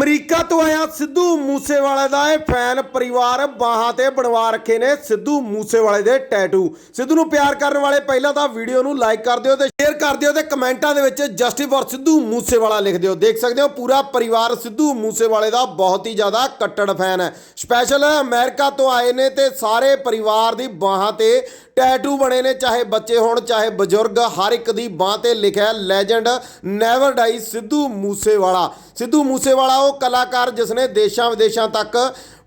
America ਤੋਂ ਆਇਆ ਸਿੱਧੂ ਮੂਸੇਵਾਲੇ ਦਾ ਇਹ ਫੈਨ ਪਰਿਵਾਰ ਬਾਹਾਂ ਤੇ ਬਣਵਾ ਰੱਖੇ ਨੇ ਸਿੱਧੂ ਮੂਸੇਵਾਲੇ ਦੇ ਟੈਟੂ। ਸਿੱਧੂ ਨੂੰ ਪਿਆਰ ਕਰਨ ਵਾਲੇ ਪਹਿਲਾਂ ਤਾਂ ਵੀਡੀਓ ਨੂੰ ਲਾਈਕ ਕਰ ਦਿਓ ਤੇ ਕਰ ਦਿਓ ਤੇ ਕਮੈਂਟਾਂ ਦੇ ਵਿੱਚ ਜਸਟਿਸ ਫॉर ਸਿੱਧੂ ਮੂਸੇਵਾਲਾ ਲਿਖ ਦਿਓ। ਦੇਖ ਸਕਦੇ ਹੋ, ਪੂਰਾ ਪਰਿਵਾਰ ਸਿੱਧੂ ਮੂਸੇਵਾਲੇ ਦਾ ਬਹੁਤ ਹੀ ਜ਼ਿਆਦਾ ਕੱਟੜ ਫੈਨ ਹੈ। ਸਪੈਸ਼ਲ ਅਮਰੀਕਾ ਤੋਂ ਆਏ ਨੇ ਤੇ ਸਾਰੇ ਪਰਿਵਾਰ ਦੀ ਬਾਹਾਂ ਤੇ ਟੈਟੂ ਬਣੇ ਨੇ, ਚਾਹੇ ਬੱਚੇ ਹੋਣ, ਚਾਹੇ ਬਜ਼ੁਰਗ, ਹਰ ਇੱਕ ਦੀ ਬਾਹ ਤੇ ਲਿਖਿਆ legend never die Sidhu Moosewala. Sidhu Moosewala ਉਹ ਕਲਾਕਾਰ ਜਿਸ ਨੇ ਦੇਸ਼ਾਂ ਵਿਦੇਸ਼ਾਂ ਤੱਕ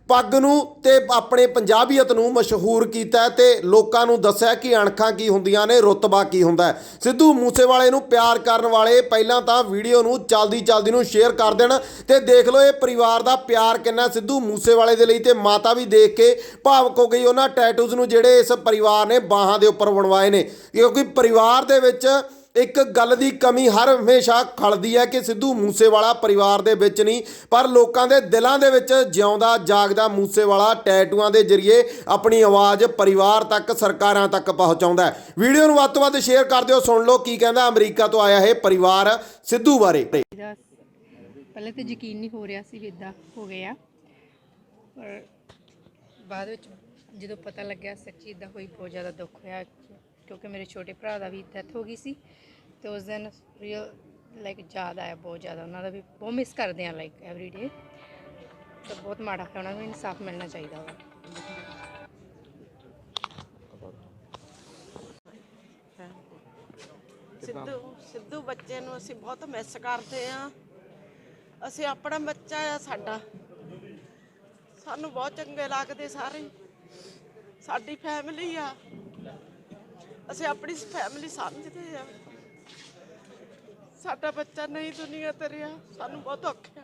ਪੱਗ ਨੂੰ ਤੇ ਆਪਣੇ ਪੰਜਾਬੀਅਤ ਨੂੰ ਮਸ਼ਹੂਰ ਕੀਤਾ ਹੈ ਤੇ ਲੋਕਾਂ ਨੂੰ ਦੱਸਿਆ ਕਿ ਅਣਖਾਂ ਕੀ ਹੁੰਦੀਆਂ ਨੇ, ਰੁਤਬਾ ਕੀ ਹੁੰਦਾ ਸਿੱਧੂ ਮੂਸੇਵਾਲੇ ਨੂੰ ਪਿਆਰ ਕਰਨ ਵਾਲੇ ਪਹਿਲਾਂ ਤਾਂ ਵੀਡੀਓ ਨੂੰ ਚਲਦੀ ਚਲਦੀ ਨੂੰ ਸ਼ੇਅਰ ਕਰ ਦੇਣ ਤੇ ਦੇਖ ਲਓ ਇਹ ਪਰਿਵਾਰ ਦਾ ਪਿਆਰ ਕਿੰਨਾ ਸਿੱਧੂ ਮੂਸੇਵਾਲੇ ਦੇ ਲਈ ਤੇ ਮਾਤਾ ਵੀ ਦੇਖ ਕੇ ਭਾਵਕ ਹੋ ਗਈ। ਉਹਨਾਂ ਟੈਟੂਜ਼ ਨੂੰ ਜਿਹੜੇ ਇਸ ਪਰਿਵਾਰ ਨੇ ਬਾਹਾਂ ਦੇ ਉੱਪਰ ਬਣਵਾਏ ਨੇ। ਕਿਉਂਕਿ ਪਰਿਵਾਰ ਦੇ ਵਿੱਚ ਇੱਕ ਗੱਲ ਦੀ ਕਮੀ ਹਰ ਹਮੇਸ਼ਾ ਖਲਦੀ ਹੈ ਕਿ ਸਿੱਧੂ ਮੂਸੇਵਾਲਾ ਪਰਿਵਾਰ ਦੇ ਵਿੱਚ ਨਹੀਂ, ਪਰ ਲੋਕਾਂ ਦੇ ਦਿਲਾਂ ਦੇ ਵਿੱਚ ਜਿਉਂਦਾ, ਜਾਗਦਾ ਮੂਸੇਵਾਲਾ ਟੈਟੂਆਂ ਦੇ ਜ਼ਰੀਏ ਆਪਣੀ ਆਵਾਜ਼ ਪਰਿਵਾਰ ਤੱਕ, ਸਰਕਾਰਾਂ ਤੱਕ ਪਹੁੰਚਾਉਂਦਾ ਹੈ। ਵੀਡੀਓ ਨੂੰ ਵੱਧ ਤੋਂ ਵੱਧ ਸ਼ੇਅਰ ਕਰ ਦਿਓ। ਸੁਣ ਲਓ ਕੀ ਕਹਿੰਦਾ ਅਮਰੀਕਾ ਤੋਂ ਆਇਆ ਇਹ ਪਰਿਵਾਰ ਸਿੱਧੂ ਬਾਰੇ। ਇਹਦਾ ਪਹਿਲੇ ਤਾਂ ਯਕੀਨ ਨਹੀਂ ਹੋ ਰਿਹਾ ਸੀ ਵੀ ਇਦਾਂ ਹੋ ਗਿਆ। ਪਰ ਬਾਅਦ ਵਿੱਚ ਜਦੋਂ ਪਤਾ ਲੱਗਿਆ ਸੱਚੀ ਇਦਾਂ ਹੋਈ, ਬਹੁਤ ਜ਼ਿਆਦਾ ਦੁੱਖ ਹੋਇਆ। ਕਿਉਂਕਿ ਮੇਰੇ ਛੋਟੇ ਭਰਾ ਦਾ ਵੀ ਡੈਥ ਹੋ ਗਈ ਸੀ ਤੇ ਉਸ ਦਿਨ ਰੀਅਲ ਲਾਈਕ ਯਾਦ ਆਇਆ ਬਹੁਤ ਜ਼ਿਆਦਾ। ਉਹਨਾਂ ਦਾ ਵੀ ਬਹੁਤ ਮਿਸ ਕਰਦੇ ਆ ਲਾਈਕ ਐਵਰੀ ਡੇ ਤਾਂ ਬਹੁਤ ਮਾੜਾ ਹੋਇਆ ਉਹਨਾਂ ਨੂੰ ਇਨਸਾਫ ਮਿਲਣਾ ਚਾਹੀਦਾ ਵਾ। ਸਿੱਧੂ ਸਿੱਧੂ ਬੱਚੇ ਨੂੰ ਅਸੀਂ ਬਹੁਤ ਮਿਸ ਕਰਦੇ ਆ। ਅਸੀਂ ਆਪਣਾ ਬੱਚਾ ਆ ਸਾਡਾ। ਸਾਨੂੰ ਬਹੁਤ ਚੰਗੇ ਲੱਗਦੇ ਸਾਰੇ। ਸਾਡੀ ਫੈਮਿਲੀ ਆ। ਅਸੀਂ ਆਪਣੀ ਫੈਮਿਲੀ ਸਮਝਦੇ ਆ। ਸਾਡਾ ਬੱਚਾ ਨਹੀਂ ਦੁਨੀਆ ਤੇ ਰਿਹਾ ਸਾਨੂੰ ਬਹੁਤ ਦੁੱਖ ਆ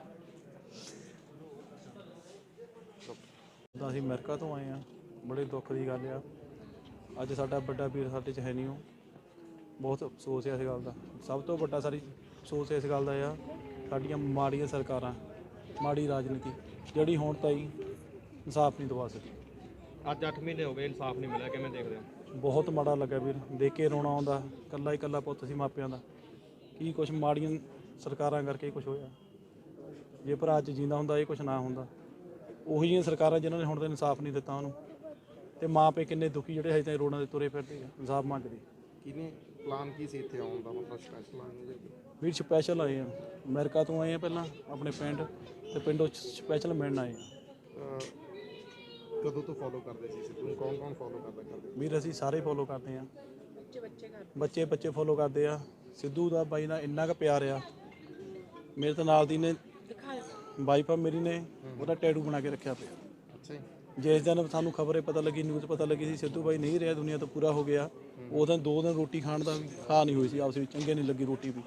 ਤਾਂ ਅਸੀਂ ਅਮਰੀਕਾ ਤੋਂ ਆਏ ਆ ਬੜੇ ਦੁੱਖ ਦੀ ਗੱਲ ਆ। ਅੱਜ ਸਾਡਾ ਵੱਡਾ ਵੀਰ ਸਾਡੇ ਚ ਹੈ ਨਹੀਂ ਉਹ। ਬਹੁਤ ਅਫਸੋਸ ਹੈ ਇਸ ਗੱਲ ਦਾ। ਸਭ ਤੋਂ ਵੱਡਾ ਸਾਡੀ ਅਫਸੋਸ ਇਸ ਗੱਲ ਦਾ ਆ ਸਾਡੀਆਂ ਮਾੜੀਆਂ ਸਰਕਾਰਾਂ ਮਾੜੀ ਰਾਜਨੀਤੀ ਜਿਹੜੀ ਹੁਣ ਤਾਈ ਇਨਸਾਫ ਨਹੀਂ ਦਵਾ ਸਕੀ। ਅੱਜ 8 ਮਹੀਨੇ ਹੋ ਗਏ ਇਨਸਾਫ ਨਹੀਂ ਮਿਲਿਆ ਕਿਵੇਂ ਦੇਖਦੇ ਹੋ? ਬਹੁਤ ਮਾੜਾ ਲੱਗਾ ਵੀਰ ਦੇਖ ਕੇ ਰੋਣਾ ਆਉਂਦਾ ਕੱਲਾ ਹੀ ਕੱਲਾ ਪੁੱਤ ਸੀ ਮਾਪਿਆਂ ਦਾ। ਕੀ ਕੁਛ ਮਾੜੀਆਂ ਸਰਕਾਰਾਂ ਕਰਕੇ ਕੁਛ ਹੋਇਆ? ਜੇ ਭਰਾ ਅੱਜ ਜਿੰਦਾ ਹੁੰਦਾ ਇਹ ਕੁਛ ਨਾ ਹੁੰਦਾ। ਉਹੀ ਜਿਹੀਆਂ ਸਰਕਾਰਾਂ ਜਿਨ੍ਹਾਂ ਨੇ ਹੁਣ ਤੱਕ ਇਨਸਾਫ ਨਹੀਂ ਦਿੱਤਾ ਉਹਨੂੰ। ਤੇ ਮਾਪੇ ਕਿੰਨੇ ਦੁਖੀ ਜਿਹੜੇ ਹਜੇ ਤੱਕ ਰੋਡਾਂ ਦੇ ਤੁਰੇ ਫਿਰਦੇ ਆ ਇਨਸਾਫ ਮੰਗਦੇ। ਕਿਨੇ ਪਲਾਨ ਕੀ ਸੀ ਇੱਥੇ ਆਉਣ ਦਾ? ਮਤਲਬ ਸਪੈਸ਼ਲ ਆਉਣ ਦਾ ਵੀਰ ਸਪੈਸ਼ਲ ਆਏ ਆ। ਅਮਰੀਕਾ ਤੋਂ ਆਏ ਆ ਪਹਿਲਾਂ ਆਪਣੇ ਪਿੰਡ। ਤੇ ਪਿੰਡੋਂ ਸਪੈਸ਼ਲ ਮਿਲਣ ਆਏ ਆ। ਕਦੋਂ ਤੋਂ ਫੋਲੋ ਕਰਦੇ ਸੀ ਸਿੱਧੂ? ਨੂੰ ਕੌਣ ਕੌਣ ਫੋਲੋ ਕਰਦਾ ਕਰਦੇ ਵੀਰ ਅਸੀਂ ਸਾਰੇ ਫੋਲੋ ਕਰਦੇ ਆ ਬੱਚੇ ਬੱਚੇ ਫੋਲੋ ਕਰਦੇ ਆ। ਸਿੱਧੂ ਦਾ ਬਾਈ ਨਾਲ ਇੰਨਾ ਕੁ ਪਿਆਰ ਆ। ਮੇਰੇ ਤਾਂ ਨਾਲ ਦੀ ਨੇ ਵਾਈਫ ਮੇਰੀ ਨੇ ਉਹਦਾ ਟੈਟੂ ਬਣਾ ਕੇ ਰੱਖਿਆ ਪਿਆ। ਅੱਛਾ ਜੀ। ਜਿਸ ਦਿਨ ਸਾਨੂੰ ਖਬਰੇ ਪਤਾ ਲੱਗੀ ਨਿਊਜ਼ ਪਤਾ ਲੱਗੀ ਸੀ ਸਿੱਧੂ ਬਾਈ ਨਹੀਂ ਰਿਹਾ ਦੁਨੀਆ ਤੋਂ ਪੂਰਾ ਹੋ ਗਿਆ। ਉਸ ਦਿਨ ਦੋ ਦਿਨ ਰੋਟੀ ਖਾਣ ਦਾ ਵੀ ਖਾ ਨਹੀਂ ਹੋਈ ਸੀ ਆਪਸ ਵਿੱਚ ਚੰਗੇ ਨਹੀਂ ਲੱਗੀ ਰੋਟੀ ਵੀ।